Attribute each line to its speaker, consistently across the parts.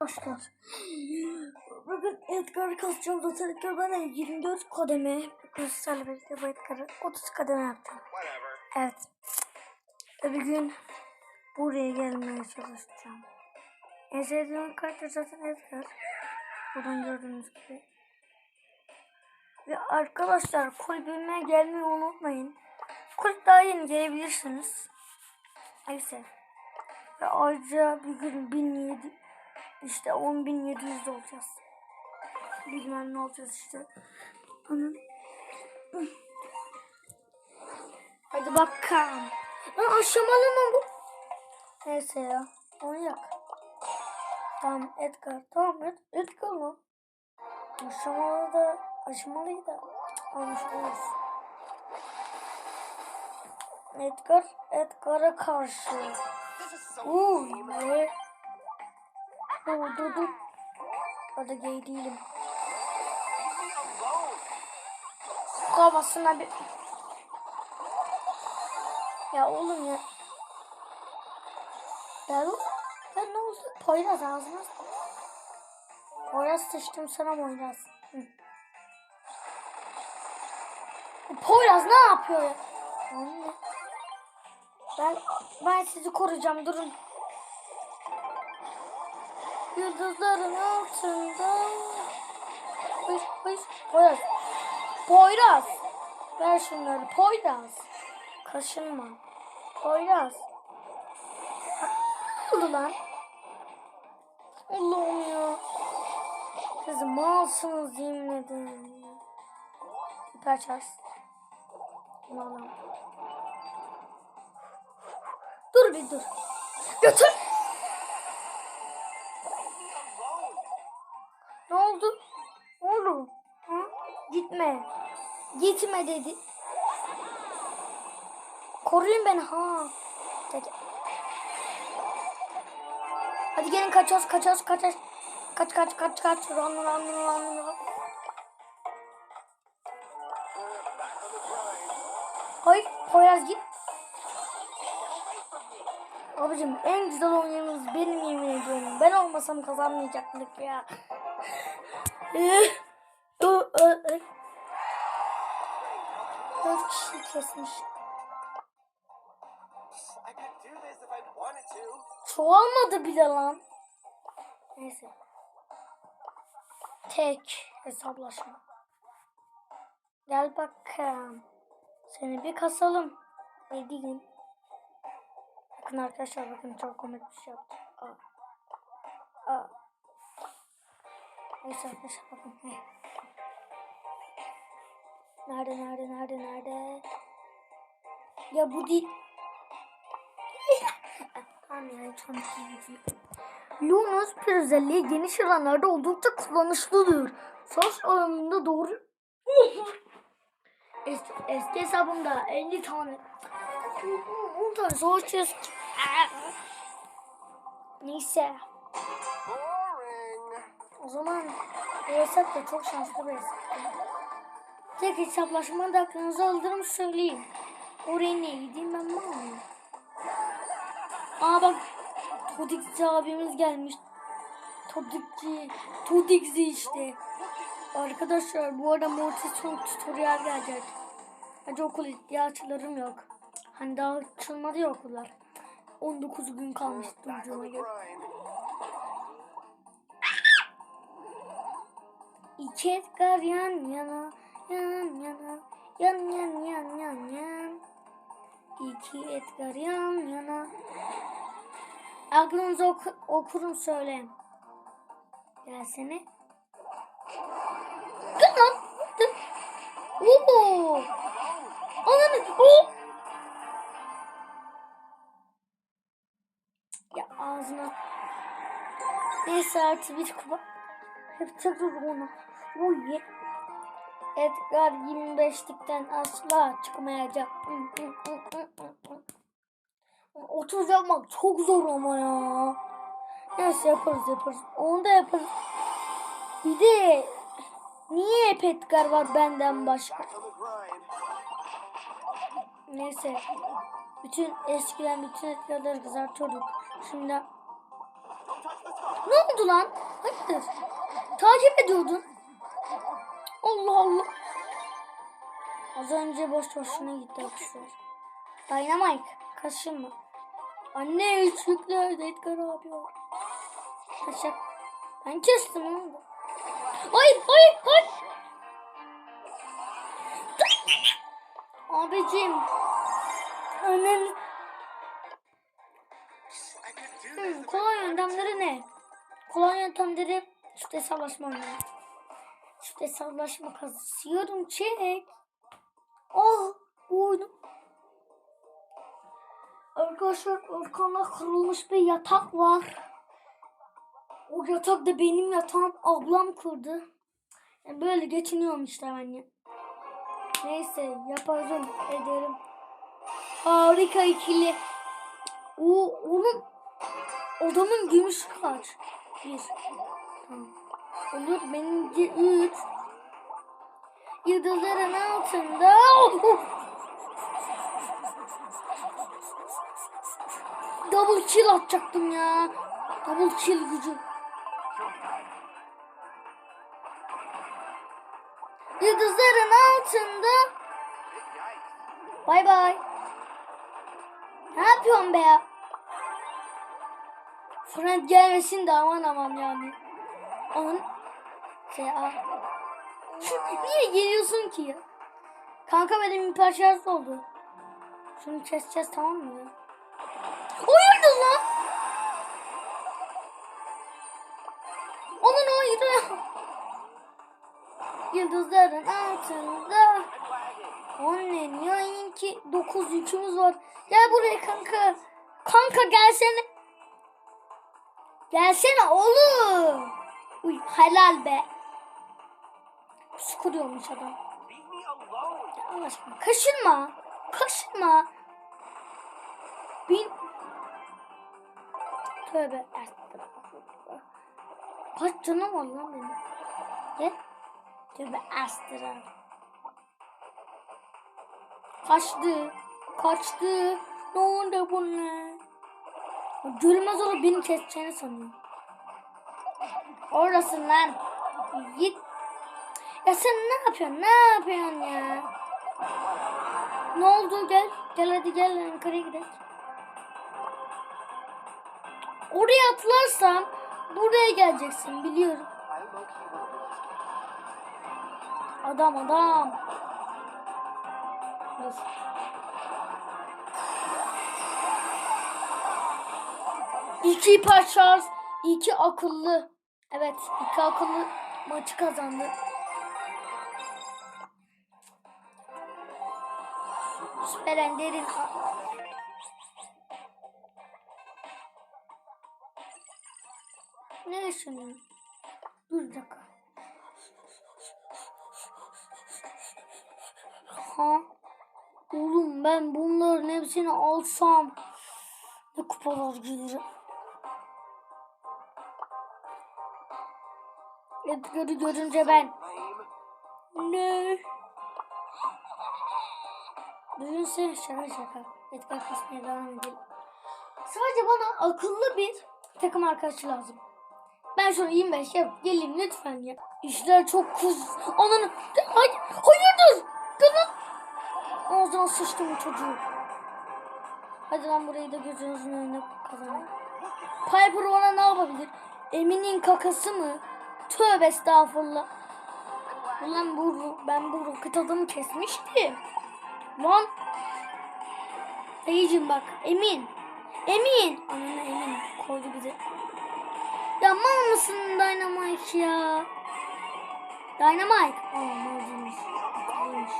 Speaker 1: Arkadaşlar. Bugün Edgar'ı kasacağım. Zaten Edgar bana 24 kademe. Sizlerle birlikte bu Edgar'ı 30 kademe yapacağım. Evet. Ve bir gün buraya gelmeye çalışacağım. En sevdiğim karakter zaten Edgar. Buradan gördüğünüz gibi. Ve arkadaşlar kulübüme gelmeyi unutmayın. Kulüp daha yeni gelebilirsiniz. Neyse. Ve ayrıca bir gün 1007 işte 10.700 olacağız. Bilmem ne olacağız işte. Hadi bakalım. Lan aşamalı mı bu? Neyse ya. Onu yak. Tamam Edgar. Tamam Ed Edgar mı? Aşamalı da aşamalıyı da anlaşılır. Edgar Edgar'a karşı. Uuu ne? Dur dur dur. Hadi gay değilim. Kafasına bir... Ya oğlum ya. Ya oğlum. Ya ne oldu? Poyraz ağzına. Poyraz sıçtım sana Poyraz. Poyraz ne yapıyor ya? Ben, ben sizi koruyacağım durun. Yıldızların altında. Hış hış. Poyraz. Poyraz. Ver şunları. Poyraz. Kaşınma. Poyraz. Ne oldu lan? Allah'ım ya. Siz malsınız yemin ederim. Hiper. Vallahi. Dur bir dur. Götür. Gitme. Gitme dedi. Koruyun beni ha. Peki. Hadi gelin kaçıyoruz kaçıyoruz kaçıyoruz. Kaç kaç kaç kaç. Run run run run. Hayır Poyraz git. Abicim en güzel oyunumuz benim yemin ediyorum. Ben olmasam kazanmayacaktık ya. Dört kişi kesmiş. Çoğalmadı bile lan. Neyse. Tek hesaplaşma. Gel bakalım. Seni bir kasalım. Ne diyeyim? Bakın arkadaşlar bakın çok komik bir şey yaptım. Aa. Aa. Neyse arkadaşlar bakın. Heh. Nerede nerede nerede nerede? Ya bu değil. Tamam yani çok iyi. Lunos bir özelliği geniş alanlarda oldukça kullanışlıdır. Savaş alanında doğru Es, eski hesabımda 50 tane 10 tane savaşçıyız. Neyse. O zaman bu hesap da çok şanslı bir hesap. Tek hesaplaşma da aklınıza aldığımı söyleyeyim. Oraya ne gideyim ben mi? Aa bak Todix'i abimiz gelmiş. Todix'i. Todix'i işte. Arkadaşlar bu arada Mortis son tutorial gelecek. Hadi okul ihtiyaçlarım yok. Hani daha açılmadı ya okullar. 19 gün kalmış
Speaker 2: the
Speaker 1: göre. İki Edgar yan yana, yan yana, yan yan yan yan yan. İki Edgar yan yana. Aklınızı oku, okurum söyleyin. Gelsene. Dur. Oo. Ananı. Oo. Ya ağzına. Neyse artık bir kupa. Hep çakır ona. Uy. Edgar 25'likten asla çıkmayacak. 30 yapmak çok zor ama ya. Neyse yaparız yaparız. Onu da yaparız. Bir de niye hep Edgar var benden başka? Neyse. Bütün eskiden bütün Edgar'ları kızartıyorduk. Şimdi. Ne oldu lan? Hayır. Takip ediyordun. Allah Allah. Az önce boş boşuna gitti arkadaşlar. Dynamite kaşınma. Anne üçlüklerde Edgar abi var. Kaşak. Ben kestim onu. Hayır hayır hayır. Abicim.
Speaker 2: This
Speaker 1: Hmm, kolay yöntemleri ne? Kolay yöntemleri çift hesaplaşma oynuyor. Çift hesaplaşma kazıyorum çek. Oh bu oyunu. Arkadaşlar arkanda kırılmış bir yatak var. O yatak da benim yatağım ablam kurdu. Yani böyle geçiniyorum işte ben ya. Neyse yaparım ederim. Harika ikili. O onun odamın gümüş kaç? Bir. Olur benim de üç. Yıldızların altında. Double kill atacaktım ya. Double kill gücü. Yıldızların altında. Bay bay. Ne yapıyorsun be? Fred gelmesin de aman aman yani. Onun şey a. Niye geliyorsun ki ya? Kanka benim hiper şarj oldu. Şunu keseceğiz tamam mı? Hayırdır lan? Onun hayırı. Yıldızların altında. Anne niye ki 9 yükümüz var. Gel buraya kanka. Kanka gelsene. Gelsene oğlum. Uy helal be. Sıkılıyormuş adam. Ya Allah aşkına kaşınma. Kaşınma. Bin. Tövbe. Kaç canım var lan benim. Gel. Tövbe estağfurullah. Kaçtı. Kaçtı. Ne oldu bunlar? Görmez olup beni keseceğini sanıyor. Oradasın lan. Git. Ya sen ne yapıyorsun? Ne yapıyorsun ya? Ne oldu? Gel. Gel hadi gel. Ankara'ya gidelim. Oraya atlarsam buraya geleceksin biliyorum. Adam adam. Dur. İki şarj, iki akıllı. Evet, iki akıllı maçı kazandı. Süper Ender'in Ne düşünüyorsun? Dur dakika. Ha? Oğlum ben bunların hepsini alsam ne kupalar gelir. Edgar'ı görünce ben
Speaker 2: Lame.
Speaker 1: Ne? Düşünsene şaka şaka. Edgar kasmaya devam edelim. Sadece bana akıllı bir takım arkadaşı lazım. Ben şunu 25 yap geleyim lütfen ya. İşler çok kız. Ananı. Hayır. Hayırdır? Kızım. Ağzına sıçtı bu çocuğu. Hadi lan burayı da gözünüzün önüne kazanın. Piper bana ne yapabilir? Emin'in kakası mı? Tövbe estağfurullah. Ulan bu, ben bu roket adamı kesmiştim. Lan. Dayıcım bak Emin. Emin. Ananı Emin koydu bize. Ya mal mısın Dynamite ya? Dynamite. Aa malzemeymiş. Malzemeymiş.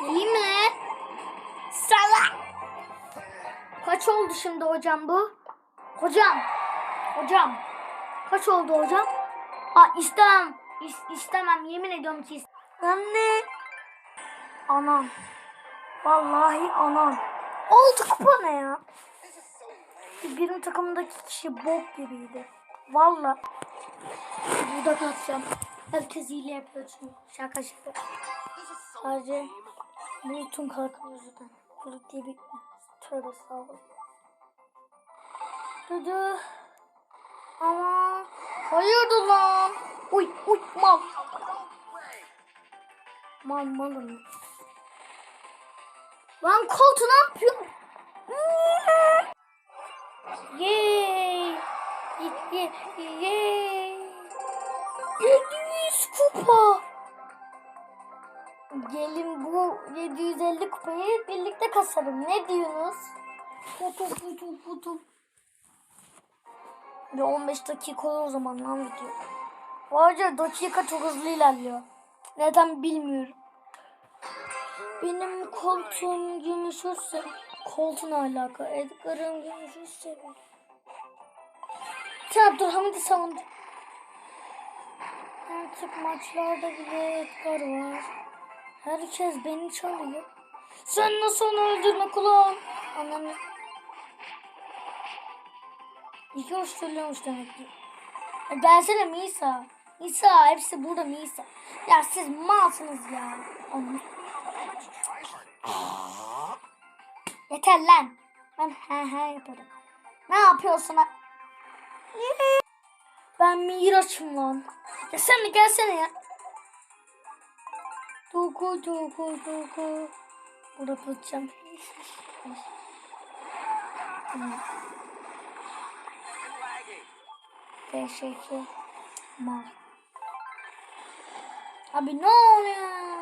Speaker 1: Geleyim mi lan? Sala. Kaç oldu şimdi hocam bu? Hocam. Hocam. Kaç oldu hocam? Aa istemem. İs- istemem yemin ediyorum ki istemem. Anne. Anam. Vallahi anam. Oldu kupa ne ya? Benim takımdaki kişi bok gibiydi. Valla. Burada kalacağım. Herkes hile yapıyor çünkü. Şaka şaka. Sadece. Bulut'un kalkan yüzünden. Bulut diye bir tövbe estağfurullah. Dedi. Ama hayırdır lan? Uy uy mal. Mal malım. Lan koltuğu ne yapıyor? Yay! Ye 700 kupa. Gelin bu 750 kupayı birlikte kasarım. Ne diyorsunuz? Putu putu putu. Bir 15 dakika o zaman lan video. Ayrıca dakika çok hızlı ilerliyor. Neden bilmiyorum. Benim koltuğum gümüşürse koltuğun alaka. Edgar'ın gümüşürse Tamam dur Hamidi savundu. Artık maçlarda bile Edgar var. Herkes beni çalıyor. Sen nasıl onu öldürme kulağım? Ananı. İki hoş söylüyormuş demek ki. Ya gelsene Misa. Misa hepsi burada Misa. Ya siz malsınız ya. Ananı. Yeter lan. Ben he he yaparım. Ne yapıyorsun? Ben Miraç'ım lan. Ya sen de gelsene ya. Doku doku doku. Burada tutacağım. Teşekkür. Mal. Abi ne oluyor?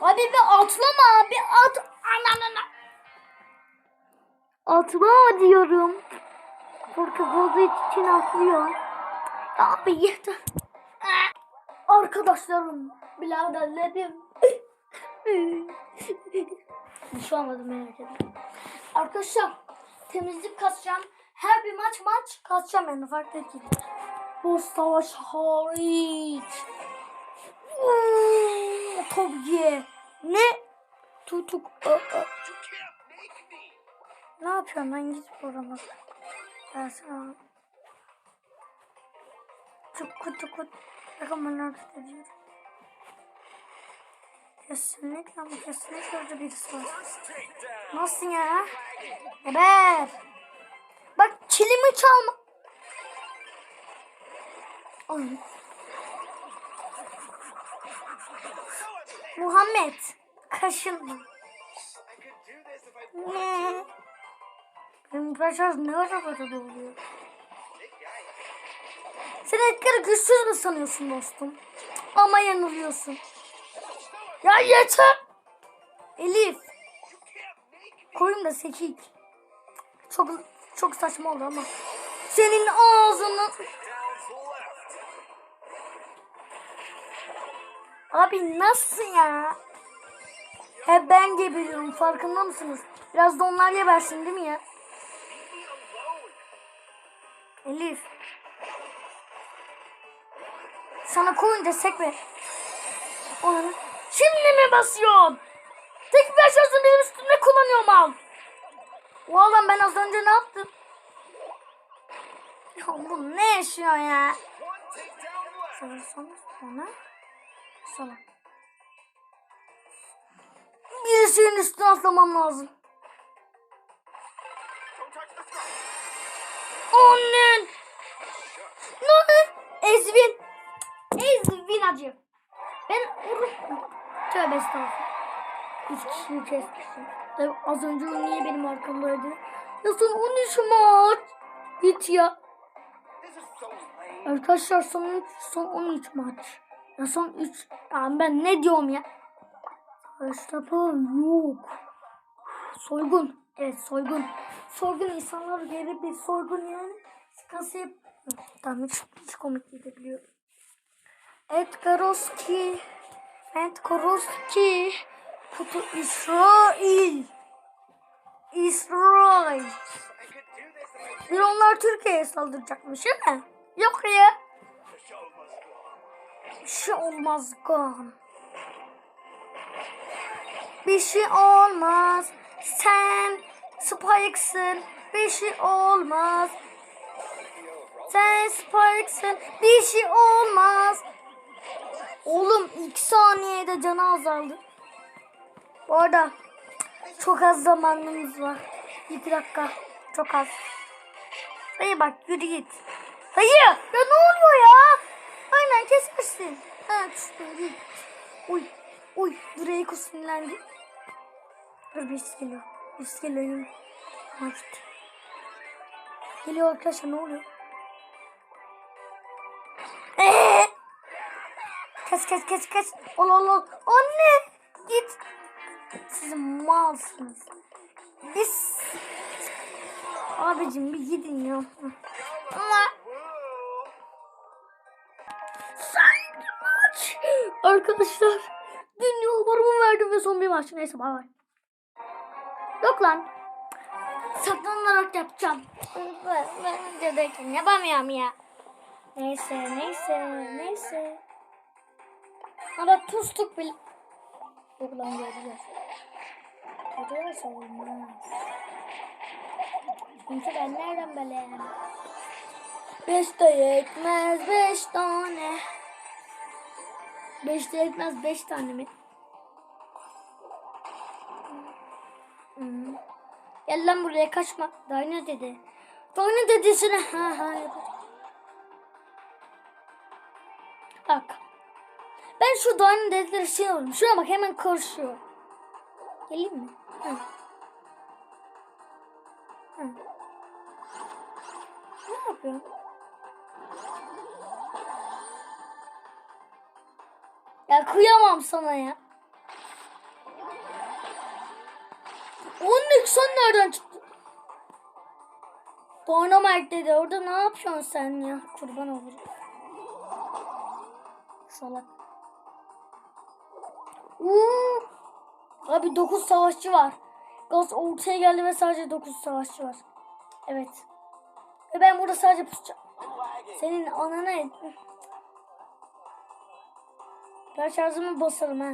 Speaker 1: Abi bir atlama. Bir at. Ananana. Atlama diyorum. Korkak olduğu için atlıyor. Ya abi yeter. Arkadaşlarım, biraderlerim. Bir şey olmadı merak etme. Arkadaşlar temizlik kasacağım. Her bir maç maç kasacağım yani fark değil. Boss savaş hariç. Top ye. Ne? Tutuk. Aa, aa. Ne yapıyorsun lan git programa. Gelsene. Çukut çukut. Bakın ben hareket ediyorum. Kesinlikle ama kesinlikle orada birisi var. Nasıl ya? Geber. Bak kilimi çalma. Ay. Muhammed. Kaşınma. Ne? Benim kaşar ne arabada oluyor?
Speaker 2: Big guy.
Speaker 1: Sen Edgar'ı güçsüz mü sanıyorsun dostum? Ama yanılıyorsun. Ya yeter! Elif. Koyayım da sekik. Çok çok saçma oldu ama. Senin ağzını... Abi nasıl ya? Hep ben geberiyorum farkında mısınız? Biraz da onlar gebersin değil mi ya? Elif. Sana koyun desek mi? Onu. Şimdi mi basıyorsun? Tek bir şansın benim üstümde kullanıyorum al. Oğlum ben az önce ne yaptım? Ya bu ne yaşıyor ya?
Speaker 2: One takedown left.
Speaker 1: Sonra sonra. Birisinin üstüne atlamam lazım. Annen. Ne? Ezvin. Ezvin acı. Ben vurup... Tövbe estağfurullah. Üç kişiyi kesmişim. Tabii az önce o niye benim arkamdaydı? Ya son 13 maç. Git ya. Arkadaşlar son 13, son 13 maç. Ya son 3. Yani ben ne diyorum ya? Verstappen yok. Soygun. Evet soygun. Soygun insanlar geri bir soygun yani. Sıkıntı yap. Tamam hiç, hiç komik değil de biliyorum. Edgaroski. Edgaroski. Kutu İsrail. İsrail. Bir onlar Türkiye'ye saldıracakmış değil mi? Yok ya. Bir şey olmaz Kaan. Bir şey olmaz. Sen Spike'sın. Bir şey olmaz. Sen Spike'sın. Bir şey olmaz. Oğlum iki saniyede canı azaldı. Bu arada Çok az zamanımız var. 2 dakika. Çok az. Dayı bak yürü git. Dayı ya ne oluyor ya? Aynen kesersin. Git. Uy. Uy. Buraya kusinlendi. Dur birisi geliyor. Birisi geliyor. Ha gitti. Geliyor arkadaşlar ne oluyor? Ee! Kaç kaç kaç kaç. Ol ol ol. Anne git. Siz malsınız. Biz. Abicim bir gidin ya. Sanki maç. Arkadaşlar. Dün yollarımı verdim ve son bir maç. Neyse bay bay. Yok lan. Saklanarak yapacağım. Ben, ben videodayken yapamıyorum ya. Neyse neyse neyse. Ama pustuk bile. Yok lan görüyor. Görüyor savunmaz. Çünkü ben nereden bileyim? Beş de yetmez beş tane. Beş de yetmez beş tane mi? Hmm. Gel lan buraya kaçma. Dayna dedi. Dayna dedisine. Ha ha. Bak. Ben şu Dayna dedileri şey alıyorum. Şuna bak hemen koşuyor. Geleyim mi? Hı. Hı. Ne yapıyorsun? Ya kıyamam sana ya. Onun sen nereden çıktı? Dynamite dedi. Orada ne yapıyorsun sen ya? Kurban olurum. Salak. Uuu. Abi 9 savaşçı var. Gaz ortaya geldi ve sadece 9 savaşçı var. Evet. Ve ben burada sadece pusacağım. Senin anana et. Ben şarjımı basarım ha.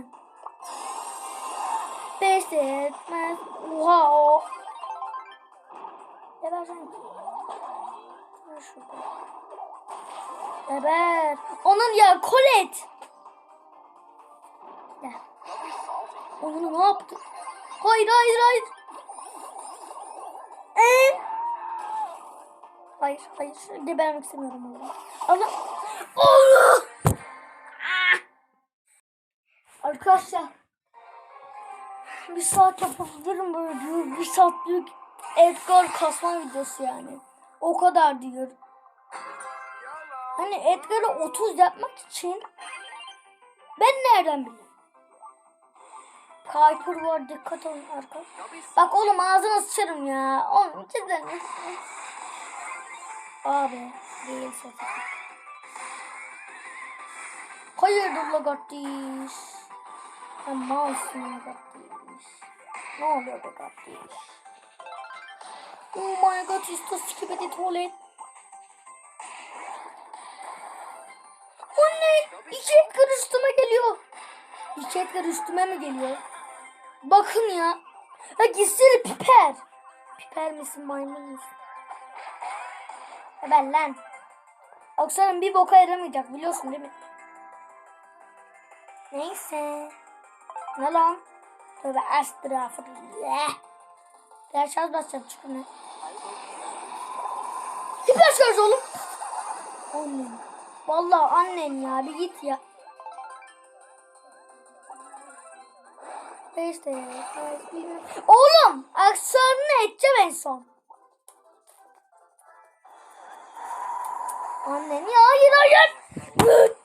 Speaker 1: Beş de yetmez. Oha o. Geber sen. Ha, şurada. Geber. Onun ya Colette. Gel. Onu ne yaptı? Hayır hayır hayır. Ee? Hayır hayır. Gebermek istemiyorum. Allah. Allah. Arkadaşlar. Bir saat yapabilirim böyle. Bir saatlik Edgar kasma videosu yani. O kadar diyor. Hani Edgar'ı 30 yapmak için ben nereden bileyim? Piper var dikkat olun arka. Bak oğlum ağzına sıçarım ya. Oğlum cidden. Abi değil satın. Hayırdır la kardeş? Sen malsın la kardeş. Ne oluyor be kardeş? Oh my god işte skibidi tuvalet. O ne? İki ekler üstüme geliyor. İki ekler üstüme mi geliyor? Bakın ya. Ha gitsene piper. Piper misin maymun musun? Ha ben lan. Aksanın bir boka yaramayacak biliyorsun değil mi? Neyse. Ne lan? Tövbe estağfurullah. Ben şarj basacağım çıkın lan. Hiper şarj oğlum. Annen. Vallahi annen ya bir git ya. İşte ya. Oğlum aksesuarını edeceğim en son. Annen ya hayır hayır.